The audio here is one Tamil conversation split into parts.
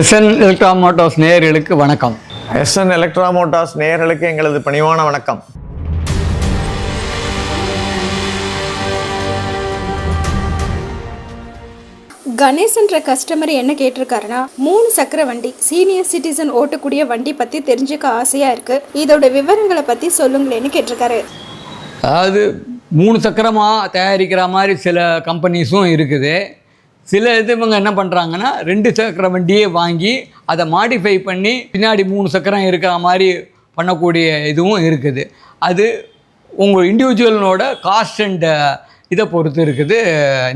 எஸ்என் எலக்ட்ரா மோட்டார்ஸ் நேயர்களுக்கு வணக்கம். எஸ்என் எலக்ட்ரா மோட்டார்ஸ் நேயர்களுக்கு எங்களது பணிவான வணக்கம். கணேசன்ற கஸ்டமர் என்ன கேட்டிருக்காருன்னா மூணு சக்கர வண்டி சீனியர் சிட்டிசன் ஓட்டக்கூடிய வண்டி பத்தி தெரிஞ்சுக்க ஆசையா இருக்கு. இதோட விவரங்களை பத்தி சொல்லுங்களேன்னு கேட்டிருக்காரு. அதாவது மூணு சக்கரமாக தயாரிக்கிற மாதிரி சில கம்பெனிஸும் இருக்குது. சில இது இவங்க என்ன பண்ணுறாங்கன்னா ரெண்டு சக்கர வண்டியே வாங்கி அதை மாடிஃபை பண்ணி பின்னாடி மூணு சக்கரம் இருக்கிற மாதிரி பண்ணக்கூடிய இதுவும் இருக்குது. அது உங்கள் இண்டிவிஜுவலனோட காஸ்ட் அண்ட் இதை பொறுத்து இருக்குது.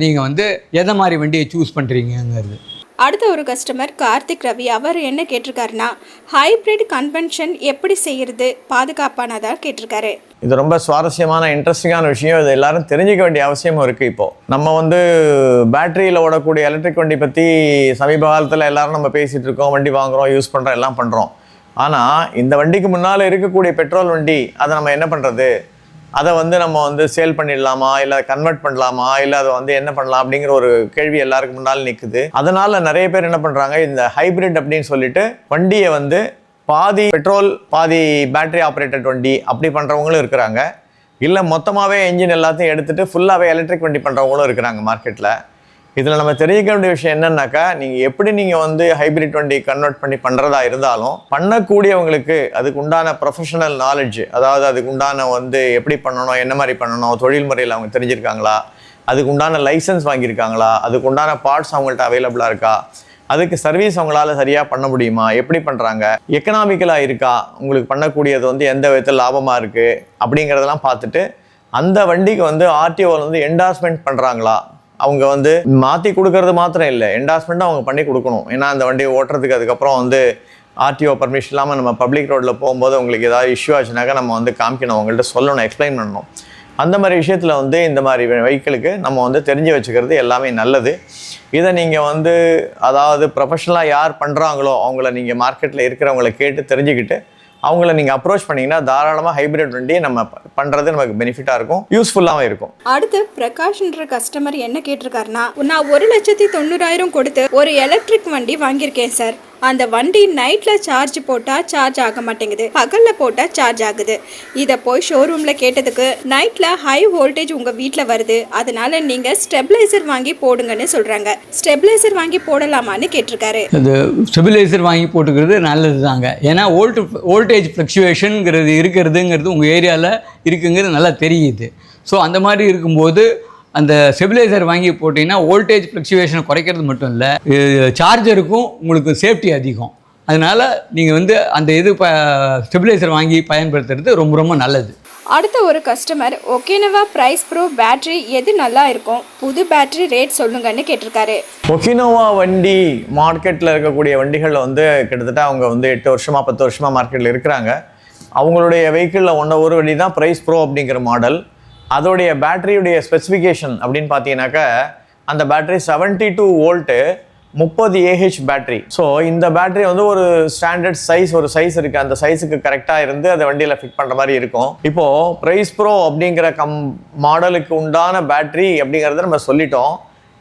நீங்கள் வந்து எதை மாதிரி வண்டியை சூஸ் பண்ணுறீங்கங்கிறது அடுத்த ஒரு கஸ்டமர் கார்த்திக் ரவி அவர் என்ன கேட்டிருக்காருன்னா ஹைபிரிட் கன்வென்ஷன் எப்படி செய்கிறது பாதுகாப்பானதாக கேட்டிருக்காரு. இது ரொம்ப சுவாரஸ்யமான இன்ட்ரெஸ்டிங்கான விஷயம். இது எல்லாரும் தெரிஞ்சிக்க வேண்டிய அவசியமும் இருக்குது இப்போது நம்ம வந்து பேட்டரியில் ஓடக்கூடிய எலக்ட்ரிக் வண்டி பற்றி சமீப காலத்தில் எல்லாரும் நம்ம பேசிகிட்டு இருக்கோம் வண்டி வாங்குறோம் யூஸ் பண்ணுறோம் எல்லாம் பண்ணுறோம் ஆனால் இந்த வண்டிக்கு முன்னால் இருக்கக்கூடிய பெட்ரோல் வண்டி அதை நம்ம என்ன பண்ணுறது அதை வந்து நம்ம வந்து சேல் பண்ணிடலாமா? இல்லை கன்வெர்ட் பண்ணலாமா? இல்லை அதை வந்து என்ன பண்ணலாம்? அப்படிங்கிற ஒரு கேள்வி எல்லாருக்கு முன்னால் நிற்குது அதனால நிறைய பேர் என்ன பண்ணுறாங்க இந்த ஹைபிரிட் அப்படின்னு சொல்லிட்டு வண்டியை வந்து பாதி பெட்ரோல் பாதி பேட்டரி ஆப்ரேட்டட் வண்டி அப்படி பண்ணுறவங்களும் இருக்கிறாங்க. இல்லை மொத்தமாகவே என்ஜின் எல்லாத்தையும் எடுத்துகிட்டு ஃபுல்லாகவே எலக்ட்ரிக் வண்டி பண்ணுறவங்களும் இருக்கிறாங்க மார்க்கெட்டில் இதில் நம்ம தெரிவிக்க வேண்டிய விஷயம் என்னன்னாக்கா நீங்கள் எப்படி நீங்கள் வந்து ஹைபிரிட் வண்டி கன்வெர்ட் பண்ணி பண்ணுறதா இருந்தாலும் பண்ணக்கூடியவங்களுக்கு அதுக்கு உண்டான ப்ரொஃபஷனல் நாலேஜ் அதாவது அதுக்கு உண்டான வந்து எப்படி பண்ணணும் என்ன மாதிரி பண்ணணும் தொழில் முறையில் அவங்க தெரிஞ்சிருக்காங்களா அதுக்கு உண்டான லைசன்ஸ் வாங்கியிருக்காங்களா அதுக்கு உண்டான பார்ட்ஸ் அவங்கள்ட்ட அவைலபிளாக இருக்கா அதுக்கு சர்வீஸ் அவங்களால சரியாக பண்ண முடியுமா எப்படி பண்ணுறாங்க எக்கனாமிக்கலாக இருக்கா உங்களுக்கு பண்ணக்கூடியது வந்து எந்த விதத்தில் லாபமாக இருக்குது அப்படிங்கிறதெல்லாம் பார்த்துட்டு அந்த வண்டிக்கு வந்து ஆர்டிஓவில் வந்து என்டார்ஸ்மெண்ட் பண்ணுறாங்களா அவங்க வந்து மாற்றி கொடுக்கறது மாத்திரம் இல்லை. என்டாஸ்மெண்ட்டும் அவங்க பண்ணி கொடுக்கணும். ஏன்னா அந்த வண்டியை ஓட்டுறதுக்கு அதுக்கப்புறம் வந்து ஆர்டிஓ பர்மிஷன் இல்லாமல் நம்ம பப்ளிக் ரோட்டில் போகும்போது உங்களுக்கு ஏதாவது இஷ்யூ ஆச்சுனாக்கா நம்ம வந்து காமிக்கணும். அவங்கள்ட்ட சொல்லணும் எக்ஸ்பிளைன் பண்ணணும். அந்த மாதிரி விஷயத்தில் வந்து இந்த மாதிரி வெஹிக்கிளுக்கு நம்ம வந்து தெரிஞ்சு வச்சுக்கிறது எல்லாமே நல்லது. இதை நீங்கள் வந்து அதாவது ப்ரொஃபஷனலாக யார் பண்ணுறாங்களோ அவங்கள நீங்கள் மார்க்கெட்டில் இருக்கிறவங்கள கேட்டு தெரிஞ்சுக்கிட்டு அவங்கள நீங்கள் அப்ரோச் பண்ணிங்கன்னா தாராளமாக ஹைபிரிட் வண்டியை நம்ம பண்ணுறது நமக்கு பெனிஃபிட்டாக இருக்கும் யூஸ்ஃபுல்லாகவும் இருக்கும். அடுத்து பிரகாஷ்ன்ற கஸ்டமர் என்ன கேட்டிருக்காருன்னா நான் ஒரு லட்சத்தி தொண்ணூறாயிரம் கொடுத்து ஒரு எலக்ட்ரிக் வண்டி வாங்கியிருக்கேன் சார் அந்த வண்டி நைட்ல சார்ஜ் போட்டா சார்ஜ் ஆக மாட்டேங்குது. பகல்ல போட்டா சார்ஜ் ஆகுது. இதை போய் ஷோரூம்ல கேட்டதுக்கு நைட்ல ஹை வோல்டேஜ் உங்க வீட்டில் வருது. அதனால நீங்க ஸ்டெபிளைசர் வாங்கி போடுங்கன்னு சொல்றாங்க. ஸ்டெபிளைசர் வாங்கி போடலாமான்னு கேட்டிருக்காரு. இது ஸ்டெபிலைசர் வாங்கி போட்டுக்கிறது நல்லது தாங்க ஏன்னா வோல்ட் வோல்டேஜ் ஃப்ளக்சுவேஷனுங்கிறது இருக்கிறதுங்கிறது உங்கள் ஏரியாவில் இருக்குங்கிறது நல்லா தெரியுது. ஸோ அந்த மாதிரி இருக்கும்போது அந்த ஸ்டெபிலைசர் வாங்கி போட்டிங்கன்னா வோல்டேஜ் ஃப்ளக்சுவேஷனை குறைக்கிறது மட்டும் இல்லை. சார்ஜருக்கும் உங்களுக்கு சேஃப்டி அதிகம். அதனால் நீங்கள் வந்து அந்த இது ப ஸ்டெபிலைசர் வாங்கி பயன்படுத்துறது ரொம்ப ரொம்ப நல்லது. அடுத்த ஒரு customer Okinawa Praise Pro battery எது நல்லா இருக்கும்? புது பேட்டரி ரேட் சொல்லுங்கன்னு கேட்டிருக்காரு. ஒகினோவா வண்டி மார்க்கெட்டில் இருக்கக்கூடிய வண்டிகளில் வந்து கிட்டத்தட்ட அவங்க வந்து எட்டு வருஷமாக பத்து வருஷமாக மார்க்கெட்டில் இருக்கிறாங்க. அவங்களுடைய வெஹிக்கிளில் ஒன்ற ஒரு வண்டி தான் ப்ரைஸ் ப்ரோ அப்படிங்கிற மாடல் அதோடைய பேட்டரியுடைய ஸ்பெசிஃபிகேஷன் அப்படின்னு பார்த்தீங்கன்னாக்கா அந்த பேட்டரி செவன்ட்டி டூ வோல்ட்டு முப்பது ஏஹெச் பேட்டரி. ஸோ இந்த பேட்டரி வந்து ஒரு ஸ்டாண்டர்ட் சைஸ் ஒரு சைஸ் இருக்குது அந்த சைஸுக்கு கரெக்டாக இருந்து அதை வண்டியில் ஃபிட் பண்ணுற மாதிரி இருக்கும். இப்போது ப்ரைஸ் ப்ரோ அப்படிங்கிற கம் மாடலுக்கு உண்டான பேட்டரி அப்படிங்கிறத நம்ம சொல்லிட்டோம்.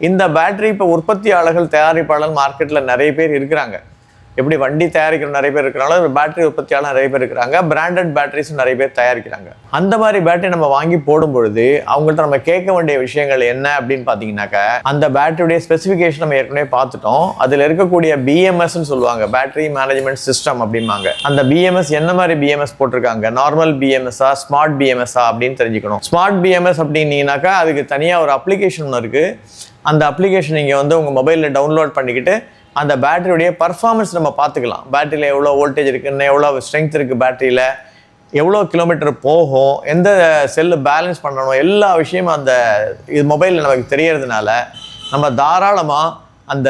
இந்த பேட்டரி இப்போ உற்பத்தியாளர்கள் தயாரிப்பாளர் மார்க்கெட்டில் நிறைய பேர் இருக்கிறாங்க. எப்படி வண்டி தயாரிக்கிற நிறைய பேர் இருக்கிறாங்களோ பேட்டரி உற்பத்தியாளர் நிறைய பேர் இருக்கிறாங்க. பிராண்டட் பேட்டரிஸும் நிறைய பேர் தயாரிக்கிறாங்க. அந்த மாதிரி பேட்டரி நம்ம வாங்கி போடும் பொழுது அவங்கள்ட்ட நம்ம கேட்க வேண்டிய விஷயங்கள் என்ன அப்படின்னு பார்த்தீங்கன்னாக்க அந்த பேட்டரியுடைய ஸ்பெசிஃபிகேஷன் நம்ம ஏற்கனவே பார்த்துட்டோம். அதில் இருக்கக்கூடிய பிஎம்எஸ்ன்னு சொல்லுவாங்க பேட்டரி மேனேஜ்மெண்ட் சிஸ்டம் அப்படிம்பாங்க. அந்த பிஎம்எஸ் என்ன மாதிரி பிஎம்எஸ் போட்டிருக்காங்க? நார்மல் பிஎம்எஸ்ஸா ஸ்மார்ட் பிஎம்எஸ்ஸா அப்படின்னு தெரிஞ்சுக்கணும். ஸ்மார்ட் பிஎம்எஸ் அப்படின்னீங்கன்னாக்கா அதுக்கு தனியாக ஒரு அப்ளிகேஷன் ஒன்று இருக்குது அந்த அப்ளிகேஷன் நீங்கள் வந்து உங்கள் மொபைலில் டவுன்லோட் பண்ணிக்கிட்டு அந்த பேட்டரியுடைய பர்ஃபார்மன்ஸ் நம்ம பார்த்துக்கலாம். பேட்டரியில் எவ்வளோ வோல்டேஜ் இருக்குன்னு எவ்வளோ ஸ்ட்ரென்த் இருக்குது பேட்டரியில் எவ்வளோ கிலோமீட்டர் போகும் எந்த செல்லு பேலன்ஸ் பண்ணணும் எல்லா விஷயமும் அந்த இது மொபைலில் நமக்கு தெரியறதுனால நம்ம தாராளமாக அந்த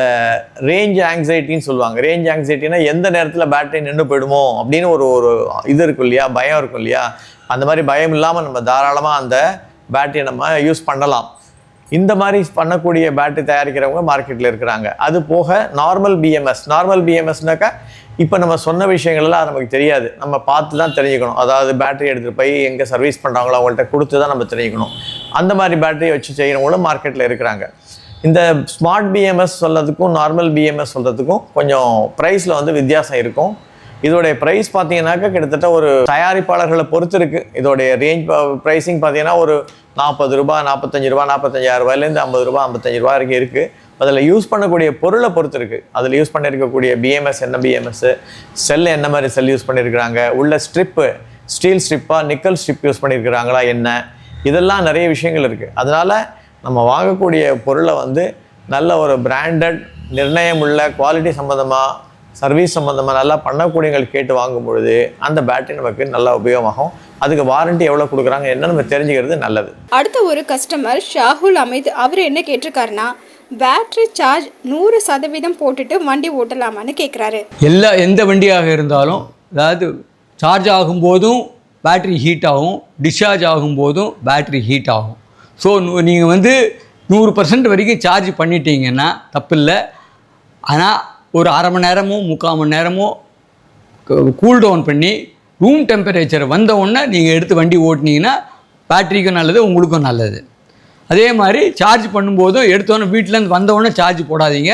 ரேஞ்ச் ஆங்ஸைட்டின்னு சொல்லுவாங்க. ரேஞ்ச் ஆங்ஸைட்டினா எந்த நேரத்தில் பேட்டரி நின்று போயிடுமோ அப்படின்னு ஒரு ஒரு இது இருக்கும் இல்லையா? பயம் இருக்கும் இல்லையா? அந்த மாதிரி பயம் இல்லாமல் நம்ம தாராளமாக அந்த பேட்டரியை நம்ம யூஸ் பண்ணலாம். இந்த மாதிரி பண்ணக்கூடிய பேட்டரி தயாரிக்கிறவங்க மார்க்கெட்டில் இருக்கிறாங்க. அது போக நார்மல் பிஎம்எஸ் நார்மல் பிஎம்எஸ்னாக்கா இப்போ நம்ம சொன்ன விஷயங்கள்லாம் நமக்கு தெரியாது. நம்ம பார்த்து தான் தெரிஞ்சுக்கணும். அதாவது பேட்டரி எடுத்துகிட்டு போய் எங்கே சர்வீஸ் பண்ணுறாங்களோ அவங்கள்ட்ட கொடுத்து தான் நம்ம தெரிஞ்சுக்கணும். அந்த மாதிரி பேட்டரியை வச்சு செய்கிறவங்களும் மார்க்கெட்டில் இருக்கிறாங்க. இந்த ஸ்மார்ட் பிஎம்எஸ் சொல்கிறதுக்கும் நார்மல் பிஎம்எஸ் சொல்கிறதுக்கும் கொஞ்சம் ப்ரைஸில் வந்து வித்தியாசம் இருக்கும். இதோடைய ப்ரைஸ் பார்த்தீங்கன்னாக்கா கிட்டத்தட்ட ஒரு தயாரிப்பாளர்களை பொறுத்து இருக்குது இதோடைய ரேஞ்ச் ப்ரைஸிங் பார்த்தீங்கன்னா ஒரு நாற்பது ரூபா நாற்பத்தஞ்சு ரூபா நாற்பத்தஞ்சாயிரம் ரூபாயிலேருந்து ஐம்பது ரூபா ஐம்பத்தஞ்சு ரூபா வரைக்கும் இருக்குது அதில் யூஸ் பண்ணக்கூடிய பொருளை பொறுத்து இருக்குது அதில் யூஸ் பண்ணியிருக்கக்கூடிய பிஎம்எஸ் என்ன பிஎம்எஸ்ஸு செல் என்ன மாதிரி செல் யூஸ் பண்ணியிருக்கிறாங்க உள்ள ஸ்ட்ரிப்பு ஸ்டீல் ஸ்ட்ரிப்பாக நிக்கல் ஸ்ட்ரிப் யூஸ் பண்ணியிருக்கிறாங்களா என்ன? இதெல்லாம் நிறைய விஷயங்கள் இருக்குது அதனால் நம்ம வாங்கக்கூடிய பொருளை வந்து நல்ல ஒரு பிராண்டட் நிர்ணயம் உள்ள குவாலிட்டி சம்மந்தமாக சர்வீஸ் சம்மந்தமாக நல்லா பண்ணக்கூடியவங்கள் கேட்டு வாங்கும் பொழுது அந்த பேட்டரி நமக்கு நல்லா உபயோகமாகும். அதுக்கு வாரண்டி எவ்வளோ கொடுக்குறாங்க என்ன நம்ம தெரிஞ்சுக்கிறது நல்லது. அடுத்த ஒரு கஸ்டமர் ஷாகுல் அமித் அவர் என்ன கேட்டிருக்காருன்னா பேட்டரி சார்ஜ் நூறு சதவீதம் போட்டுட்டு வண்டி ஓட்டலாமான்னு கேட்குறாரு எல்லா எந்த வண்டியாக இருந்தாலும் அதாவது சார்ஜ் ஆகும்போதும் பேட்ரி ஹீட் ஆகும் டிஸ்சார்ஜ் ஆகும்போதும் பேட்ரி ஹீட் ஆகும். ஸோ நீங்கள் வந்து நூறு பர்சன்ட் வரைக்கும் சார்ஜ் பண்ணிட்டீங்கன்னா தப்பில்லை. ஆனால் ஒரு அரை மணி நேரமோ முக்கால் மணி நேரமோ கூல் டவுன் பண்ணி ரூம் டெம்பரேச்சர் வந்த உடனே நீங்கள் எடுத்து வண்டி ஓட்டினீங்கன்னா பேட்ரிக்கும் நல்லது உங்களுக்கும் நல்லது. அதே மாதிரி சார்ஜ் பண்ணும்போதும் எடுத்தோன்னே வீட்டிலேருந்து வந்தவுடனே சார்ஜ் போடாதீங்க.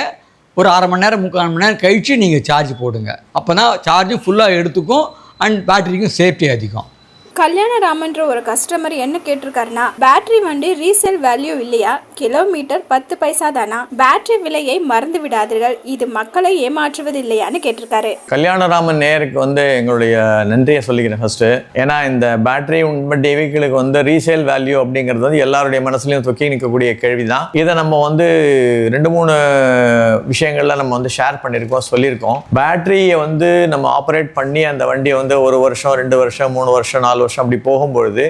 ஒரு அரை மணி நேரம் முக்கால் மணி நேரம் கழித்து நீங்கள் சார்ஜ் போடுங்க. அப்போ தான் சார்ஜும் ஃபுல்லாக எடுத்துக்கும் அண்ட் பேட்டரிக்கும் சேஃப்டி அதிகம். கல்யாணராமன்ற ஒரு கஸ்டமர் என்ன கேட்டிருக்காருன்னா பேட்டரி வண்டி ரீசேல் வேல்யூ இல்லையா? கிலோமீட்டர் பத்து பைசா தானா? பேட்டரி விலையை மறந்து விடாதீர்கள். இது மக்களை ஏமாற்றுவது இல்லையான்னு கேட்டிருக்காரு. கல்யாணராமன் நேருக்கு வந்து எங்களுடைய நன்றியை சொல்லிக்கிறேன் ஃபர்ஸ்ட் ஏன்னா இந்த பேட்டரி உண்பட்ட வெஹிக்கிளுக்கு வந்து ரீசேல் வேல்யூ அப்படிங்கிறது வந்து எல்லாருடைய மனசுலையும் தொக்கி நிற்கக்கூடிய கேள்வி தான் இதை நம்ம வந்து ரெண்டு மூணு விஷயங்கள்ல நம்ம வந்து ஷேர் பண்ணியிருக்கோம் சொல்லியிருக்கோம். பேட்டரியை வந்து நம்ம ஆப்ரேட் பண்ணி அந்த வண்டியை வந்து ஒரு வருஷம் ரெண்டு வருஷம் மூணு வருஷம் நாலு வருஷம் அப்படி போகும்பொழுது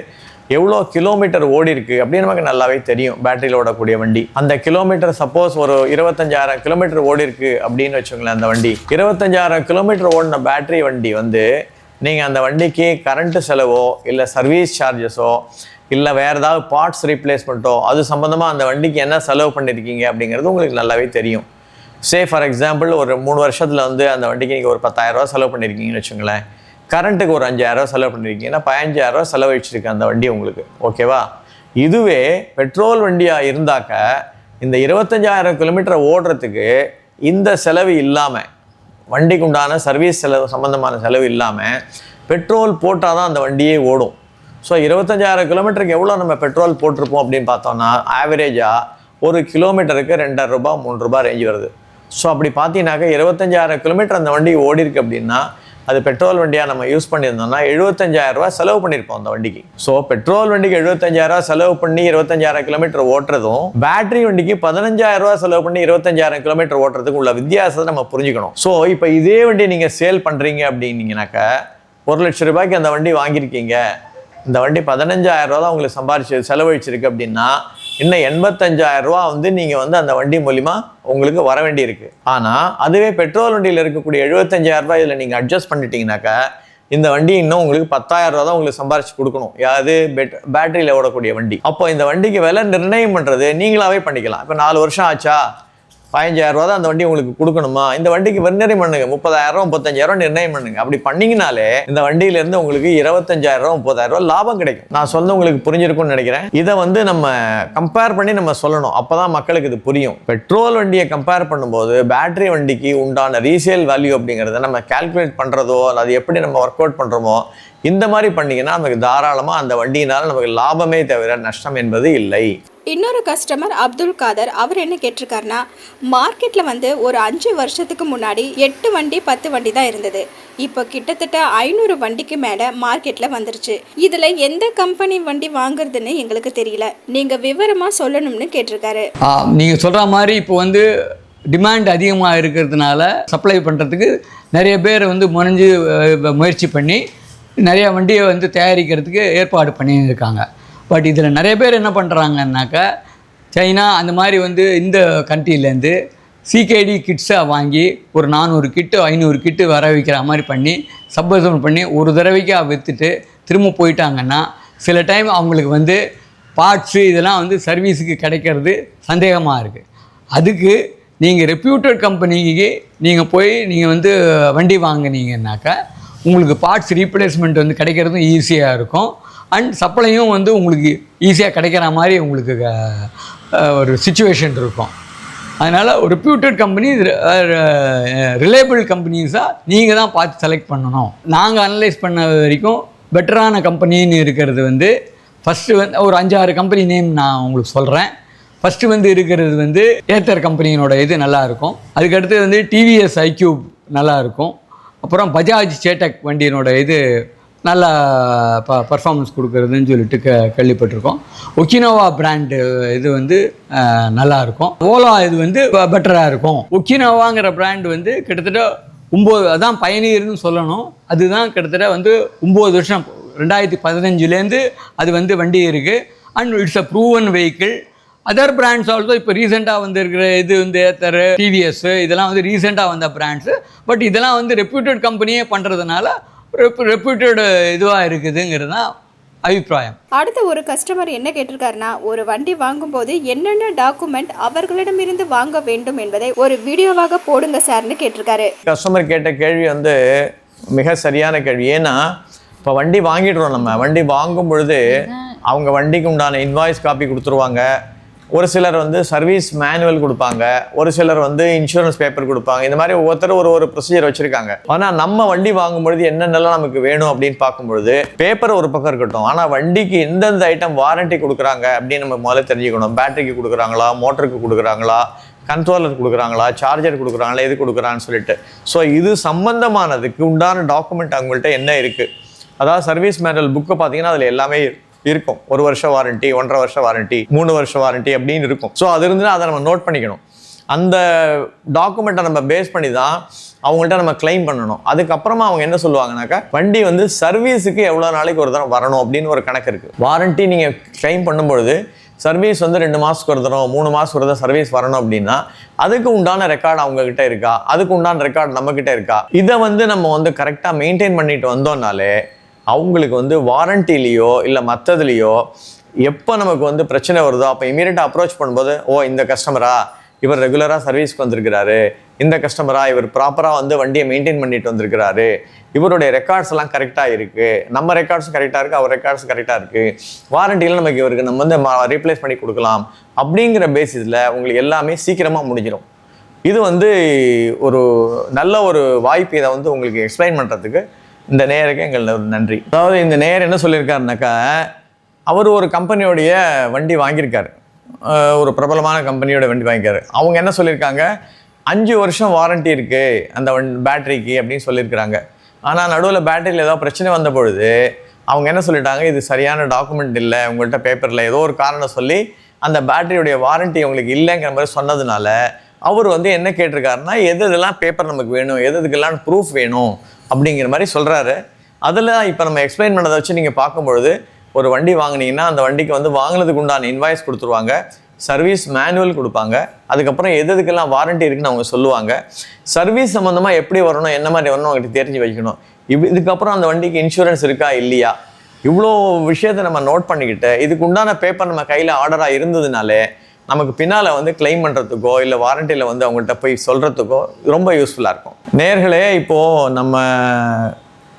எவ்வளோ கிலோமீட்டர் ஓடி இருக்கு அப்படின்னு நமக்கு நல்லாவே தெரியும். பேட்டரியில் ஓடக்கூடிய வண்டி. அந்த கிலோமீட்டர் சப்போஸ் ஒரு இருபத்தஞ்சாயிரம் கிலோமீட்டர் ஓடி இருக்கு அப்படின்னு வச்சுக்கோங்களேன் அந்த வண்டி. இருபத்தஞ்சாயிரம் கிலோமீட்டர் ஓடின பேட்டரி வண்டி வந்து நீங்கள் அந்த வண்டிக்கு கரண்ட்டு செலவோ இல்லை சர்வீஸ் சார்ஜஸோ இல்லை வேறு ஏதாவது பார்ட்ஸ் ரீப்ளேஸ்மெண்ட்டோ அது சம்மந்தமாக அந்த வண்டிக்கு என்ன செலவு பண்ணியிருக்கீங்க அப்படிங்கிறது உங்களுக்கு நல்லாவே தெரியும். சே ஃபார் எக்ஸாம்பிள் ஒரு மூணு வருஷத்தில் வந்து அந்த வண்டிக்கு நீங்கள் ஒரு பத்தாயிரரூவா செலவு பண்ணியிருக்கீங்கன்னு வச்சுங்களேன் கரண்ட்டுக்கு ஒரு அஞ்சாயிரரூவா செலவு பண்ணியிருக்கீங்கன்னா பதினஞ்சாயிரரூவா செலவழிச்சிருக்கு அந்த வண்டி உங்களுக்கு ஓகேவா? இதுவே பெட்ரோல் வண்டியாக இருந்தாக்க இந்த இருபத்தஞ்சாயிரம் கிலோமீட்டர் ஓடுறதுக்கு இந்த செலவு இல்லாமல் வண்டிக்கு உண்டான சர்வீஸ் செலவு சம்மந்தமான செலவு இல்லாமல் பெட்ரோல் போட்டால் தான் அந்த வண்டியே ஓடும். ஸோ இருபத்தஞ்சாயிரம் கிலோமீட்டருக்கு எவ்வளோ நம்ம பெட்ரோல் போட்டிருப்போம் அப்படின்னு பார்த்தோம்னா ஆவரேஜாக ஒரு கிலோமீட்டருக்கு ரெண்டாயிரம் ரூபாய் மூணு ரூபாய் ரேஞ்ச் வருது. ஸோ அப்படி பார்த்தீங்கன்னாக்கா இருபத்தஞ்சாயிரம் கிலோமீட்டர் அந்த வண்டி ஓடிருக்கு அப்படின்னா அது பெட்ரோல் வண்டியாக நம்ம யூஸ் பண்ணியிருந்தோம்னா 75000 செலவு பண்ணியிருப்போம் அந்த வண்டிக்கு. ஸோ பெட்ரோல் வண்டிக்கு 75000 செலவு பண்ணி இருபத்தஞ்சாயிரம் கிலோமீட்டர் ஓட்டுறதும் பேட்டரி வண்டிக்கு 15000 செலவு பண்ணி இருபத்தஞ்சாயிரம் கிலோமீட்டர் ஓட்டுறதுக்கு உள்ள வித்தியாசத்தை நம்ம புரிஞ்சுக்கணும். ஸோ இப்போ இதே வண்டி நீங்கள் சேல் பண்ணுறீங்க அப்படின்னீங்கனாக்கா ஒரு லட்சம் ரூபாய்க்கு அந்த வண்டி வாங்கியிருக்கீங்க. இந்த வண்டி 15000 ரூபா தான் உங்களுக்கு சம்பாரிச்சு செலவழிச்சிருக்கு அப்படின்னா இன்னும் 85000 ரூபா வந்து நீங்கள் வந்து அந்த வண்டி மூலிமா உங்களுக்கு வர வேண்டியிருக்கு. ஆனால் அதுவே பெட்ரோல் வண்டியில் இருக்கக்கூடிய 75000 ரூபாய் இதில் நீங்கள் அட்ஜஸ்ட் பண்ணிட்டீங்கனாக்கா இந்த வண்டி இன்னும் உங்களுக்கு 10000 ரூபா தான் உங்களுக்கு சம்பாரிச்சு கொடுக்கணும். அது பெட் பேட்டரியில் ஓடக்கூடிய வண்டி. அப்போ இந்த வண்டிக்கு விலை நிர்ணயம் பண்ணுறது நீங்களாவே பண்ணிக்கலாம். இப்போ நாலு வருஷம் ஆச்சா? பதினஞ்சாயிரம் ரூபா தான் அந்த வண்டி உங்களுக்கு கொடுக்கணுமா? இந்த வண்டிக்கு நிர்ணயம் பண்ணுங்க. முப்பதாயிரம் முப்பத்தஞ்சாயிரம் நிர்ணயம் பண்ணுங்க. அப்படி பண்ணீங்கனாலே இந்த வண்டியில இருந்து உங்களுக்கு இருபத்தஞ்சாயிரம் ரூபா முப்பதாயிரம் ரூபா லாபம் கிடைக்கும். நான் சொல்ல உங்களுக்கு புரிஞ்சிருக்கும்னு நினைக்கிறேன். இதை வந்து நம்ம கம்பேர் பண்ணி நம்ம சொல்லணும். அப்பதான் மக்களுக்கு இது புரியும். பெட்ரோல் வண்டியை கம்பேர் பண்ணும்போது பேட்டரி வண்டிக்கு உண்டான ரீசேல் வேல்யூ அப்படிங்கிறத நம்ம கால்குலேட் பண்றதோ அது எப்படி நம்ம ஒர்க் அவுட் பண்றோமோ இந்த மாதிரி பண்ணீங்கன்னா நமக்கு தாராளமா அந்த வண்டியினால நமக்கு லாபமே தவிர நஷ்டம் என்பது இல்லை. இன்னொரு கஸ்டமர் அப்துல் காதர் அவர் என்ன கேட்டிருக்காருன்னா மார்க்கெட்டில் வந்து ஒரு அஞ்சு வருஷத்துக்கு முன்னாடி எட்டு வண்டி பத்து வண்டி தான் இருந்தது. இப்போ கிட்டத்தட்ட ஐநூறு வண்டிக்கு மேலே மார்க்கெட்டில் வந்துருச்சு. இதில் எந்த கம்பெனி வண்டி வாங்குறதுன்னு எங்களுக்கு தெரியல. நீங்கள் விவரமாக சொல்லணும்னு கேட்டிருக்காரு. நீங்கள் சொல்கிற மாதிரி இப்போ வந்து டிமாண்ட் அதிகமாக இருக்கிறதுனால சப்ளை பண்ணுறதுக்கு நிறைய பேர் வந்து முனைஞ்சு முயற்சி பண்ணி நிறையா வண்டியை வந்து தயாரிக்கிறதுக்கு ஏற்பாடு பண்ணியிருக்காங்க. பட் இதில் நிறைய பேர் என்ன பண்ணுறாங்கன்னாக்கா சைனா அந்த மாதிரி வந்து இந்த கண்ட்ரிலேருந்து சிகேடி கிட்ஸை வாங்கி ஒரு நானூறு கிட்டு ஐநூறு கிட்டு வர வைக்கிற மாதிரி பண்ணி சப்போசம் பண்ணி ஒரு தடவைக்கா விற்றுட்டு திரும்ப போயிட்டாங்கன்னா சில டைம் அவங்களுக்கு வந்து பார்ட்ஸு இதெல்லாம் வந்து சர்வீஸுக்கு கிடைக்கிறது சந்தேகமாக இருக்குது அதுக்கு நீங்கள் ரெப்யூட்டட் கம்பெனிக்கு நீங்கள் போய் நீங்கள் வந்து வண்டி வாங்கினீங்கன்னாக்கா உங்களுக்கு பார்ட்ஸ் ரீப்ளேஸ்மெண்ட் வந்து கிடைக்கிறதும் ஈஸியாக இருக்கும். அண்ட் சப்ளையும் வந்து உங்களுக்கு ஈஸியாக கிடைக்கிற மாதிரி உங்களுக்கு ஒரு சுச்சுவேஷன் இருக்கும். அதனால் ஒரு கம்பெனி ரிலேபிள் கம்பெனிஸாக நீங்கள் தான் பார்த்து செலக்ட் பண்ணணும். நாங்கள் அனலைஸ் பண்ண வரைக்கும் பெட்டரான கம்பெனின்னு இருக்கிறது வந்து ஃபஸ்ட்டு வந்து ஒரு அஞ்சாறு கம்பெனி நேம் நான் உங்களுக்கு சொல்கிறேன் ஃபஸ்ட்டு வந்து இருக்கிறது வந்து ஏத்தர் கம்பெனியினோட இது நல்லாயிருக்கும் அதுக்கடுத்து வந்து டிவிஎஸ் ஐக்யூப் நல்லாயிருக்கும் அப்புறம் பஜாஜ் சேட்டக் வண்டியினோட இது நல்லா ப பர்ஃபார்மன்ஸ் கொடுக்குறதுன்னு சொல்லிட்டு க கேள்விப்பட்டிருக்கோம். ஒக்கினோவா பிராண்டு இது வந்து நல்லாயிருக்கும். நல்லா இருக்கும் ஓலா இது வந்து பெட்டராக இருக்கும். ஒக்கினோவாங்கிற பிராண்ட் வந்து கிட்டத்தட்ட ஒம்பது அதான் பயணியர்னு சொல்லணும். அதுதான் கிட்டத்தட்ட வந்து ஒம்பது வருஷம் ரெண்டாயிரத்தி பதினஞ்சுலேருந்து அது வந்து வண்டி இருக்குது and it's a proven vehicle other brands also இப்போ ரீசெண்டாக வந்திருக்கிற இது வந்து ஏத்தர் டிவிஎஸ் இதெல்லாம் வந்து ரீசெண்டாக வந்த பிராண்ட்ஸு பட் இதெல்லாம் வந்து ரெப்யூட்டட் கம்பெனியே பண்ணுறதுனால ரெப்யூட்டட் இதுவாக இருக்குதுங்கிறது தான் அபிப்பிராயம். அடுத்த ஒரு கஸ்டமர் என்ன கேட்டிருக்காருன்னா ஒரு வண்டி வாங்கும்போது என்னென்ன டாக்குமெண்ட் அவர்களிடமிருந்து வாங்க வேண்டும் என்பதை ஒரு வீடியோவாக போடுங்க சார்னு கேட்டிருக்காரு. கஸ்டமர் கேட்ட கேள்வி வந்து மிக சரியான கேள்வி. ஏன்னா இப்போ வண்டி வாங்கிடுறோம் நம்ம. வண்டி வாங்கும் பொழுது அவங்க வண்டிக்கு உண்டான இன்வாய்ஸ் காப்பி கொடுத்துருவாங்க. ஒரு சிலர் வந்து சர்வீஸ் மேனுவல் கொடுப்பாங்க ஒரு சிலர் வந்து இன்சூரன்ஸ் பேப்பர் கொடுப்பாங்க. இந்த மாதிரி ஒவ்வொருத்தர் ஒரு ஒரு ப்ரொசீஜர் வச்சுருக்காங்க. ஆனால் நம்ம வண்டி வாங்கும்பொழுது என்னென்னலாம் நமக்கு வேணும் அப்படின்னு பார்க்கும்பொழுது பேப்பர் ஒரு பக்கம் இருக்கட்டும். ஆனால் வண்டிக்கு எந்தெந்த ஐட்டம் வாரண்டி கொடுக்குறாங்க அப்படின்னு நம்ம முதல்ல தெரிஞ்சுக்கணும். பேட்டரிக்கு கொடுக்குறாங்களா மோட்டருக்கு கொடுக்குறாங்களா கண்ட்ரோலர் கொடுக்குறாங்களா சார்ஜர் கொடுக்குறாங்களா எது கொடுக்குறான்னு சொல்லிட்டு. ஸோ இது சம்பந்தமானதுக்கு உண்டான டாக்குமெண்ட் அவங்கள்ட்ட என்ன இருக்குது அதாவது சர்வீஸ் மேனுவல் புக்கை பார்த்தீங்கன்னா அதில் எல்லாமே இருக்கும். ஒரு வருஷம் வாரண்டி ஒன்றரை வருஷம் வாரண்டி மூணு வருஷம் வாரண்டி அப்படின்னு இருக்கும். ஸோ அது இருந்துன்னா அதை நம்ம நோட் பண்ணிக்கணும். அந்த டாக்குமெண்ட்டை நம்ம பேஸ் பண்ணி தான் அவங்கள்ட்ட நம்ம கிளைம் பண்ணணும். அதுக்கப்புறமா அவங்க என்ன சொல்லுவாங்கனாக்கா வண்டி வந்து சர்வீஸுக்கு எவ்வளோ நாளைக்கு ஒரு தரம் வரணும் அப்படின்னு ஒரு கணக்கு இருக்குது வாரண்டி நீங்கள் கிளைம் பண்ணும்பொழுது சர்வீஸ் வந்து ரெண்டு மாதத்துக்கு ஒரு தரம் மூணு மாதத்துக்கு ஒரு தரம் சர்வீஸ் வரணும் அப்படின்னா அதுக்கு உண்டான ரெக்கார்டு அவங்கக்கிட்ட இருக்கா? அதுக்கு உண்டான ரெக்கார்டு நம்மக்கிட்ட இருக்கா? இதை வந்து நம்ம வந்து கரெக்டாக மெயின்டைன் பண்ணிட்டு வந்தோம்னாலே அவங்களுக்கு வந்து வாரண்டிலேயோ இல்லை மற்றதுலேயோ எப்போ நமக்கு வந்து பிரச்சனை வருதோ அப்போ இமீடியட்டாக அப்ரோச் பண்ணும்போது ஓ இந்த கஸ்டமரா இவர் ரெகுலராக சர்வீஸ்க்கு வந்திருக்கிறாரு. இந்த கஸ்டமரா இவர் ப்ராப்பராக வந்து வண்டியை மெயின்டைன் பண்ணிட்டு வந்திருக்கிறாரு. இவருடைய ரெக்கார்ட்ஸ் எல்லாம் கரெக்டாக இருக்குது நம்ம ரெக்கார்ட்ஸ் கரெக்டாக இருக்குது அவர் ரெக்கார்ட்ஸ் கரெக்டாக இருக்குது வாரண்டியில் நமக்கு இவருக்கு நம்ம வந்து ரீப்ளேஸ் பண்ணி கொடுக்கலாம். அப்படிங்கிற பேசிஸில் உங்களுக்கு எல்லாமே சீக்கிரமாக முடிஞ்சிடும் இது வந்து ஒரு நல்ல ஒரு வாய்ப்பு இதை வந்து உங்களுக்கு எக்ஸ்பிளைன் பண்ணுறதுக்கு இந்த நேயருக்கு எங்கள் ஒரு நன்றி. அதாவது இந்த நேயர் என்ன சொல்லியிருக்காருனாக்கா அவர் ஒரு கம்பெனியோடைய வண்டி வாங்கியிருக்காரு. ஒரு பிரபலமான கம்பெனியோட வண்டி வாங்கியிருக்காரு. அவங்க என்ன சொல்லியிருக்காங்க அஞ்சு வருஷம் வாரண்டி இருக்குது அந்த வண் பேட்டரிக்கு அப்படின்னு சொல்லியிருக்கிறாங்க. ஆனால் நடுவில் பேட்டரியில் ஏதோ பிரச்சனை வந்த பொழுது அவங்க என்ன சொல்லிட்டாங்க இது சரியான டாக்குமெண்ட் இல்லை உங்கள்கிட்ட பேப்பரில் ஏதோ ஒரு காரணம் சொல்லி அந்த பேட்டரியுடைய வாரண்ட்டி உங்களுக்கு இல்லைங்கிற மாதிரி சொன்னதுனால அவர் வந்து என்ன கேட்டிருக்காருன்னா எது இதெல்லாம் பேப்பர் நமக்கு வேணும் எது எதுக்கெல்லாம் ப்ரூஃப் வேணும் அப்படிங்கிற மாதிரி சொல்கிறாரு அதில் இப்போ நம்ம எக்ஸ்பிளைன் பண்ணதை வச்சு நீங்கள் பார்க்கும்பொழுது ஒரு வண்டி வாங்கினீங்கன்னா அந்த வண்டிக்கு வந்து வாங்கினதுக்கு உண்டான இன்வாய்ஸ் கொடுத்துருவாங்க. சர்வீஸ் மேனுவல் கொடுப்பாங்க. அதுக்கப்புறம் எது எதுக்கெல்லாம் வாரண்டி இருக்குன்னு அவங்க சொல்லுவாங்க. சர்வீஸ் சம்மந்தமாக எப்படி வரணும் என்ன மாதிரி வரணும் அவங்ககிட்ட தெரிஞ்சு வைக்கணும். இவ் இதுக்கப்புறம் அந்த வண்டிக்கு இன்சூரன்ஸ் இருக்கா இல்லையா? இவ்வளோ விஷயத்தை நம்ம நோட் பண்ணிக்கிட்டு இதுக்கு உண்டான பேப்பர் நம்ம கையில் ஆர்டராக இருந்ததுனாலே நமக்கு பின்னால் வந்து கிளைம் பண்ணுறதுக்கோ இல்லை வாரண்டியில் வந்து அவங்கள்ட்ட போய் சொல்கிறதுக்கோ ரொம்ப யூஸ்ஃபுல்லாக இருக்கும். நேர்களே இப்போது நம்ம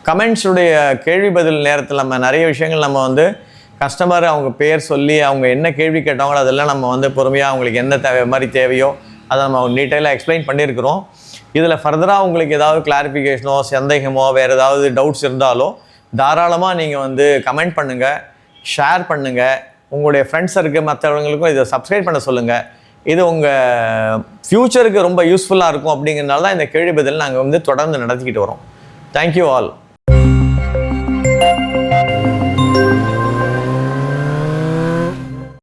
கமெண்ட்ஸுடைய கேள்வி பதில் நேரத்தில் நம்ம நிறைய விஷயங்கள் நம்ம வந்து கஸ்டமர் அவங்க பேர் சொல்லி அவங்க என்ன கேள்வி கேட்டாங்களோ அதெல்லாம் நம்ம வந்து பொறுமையாக அவங்களுக்கு என்ன தேவை மாதிரி தேவையோ அதை நம்ம டீட்டெயிலாக எக்ஸ்பிளைன் பண்ணியிருக்கிறோம். இதில் ஃபர்தராக உங்களுக்கு ஏதாவது கிளாரிஃபிகேஷனோ சந்தேகமோ வேறு ஏதாவது டவுட்ஸ் இருந்தாலோ தாராளமாக நீங்கள் வந்து கமெண்ட் பண்ணுங்கள் ஷேர் பண்ணுங்கள் உங்களுடைய ஃப்ரெண்ட்ஸருக்கு மற்றவங்களுக்கும் இதை சப்ஸ்கிரைப் பண்ண சொல்லுங்கள் இது உங்கள் ஃப்யூச்சருக்கு ரொம்ப யூஸ்ஃபுல்லாக இருக்கும் அப்படிங்கிறனால தான் இந்த கேள்வி பதில் நாங்கள் வந்து தொடர்ந்து நடத்திக்கிட்டு வரோம். Thank you all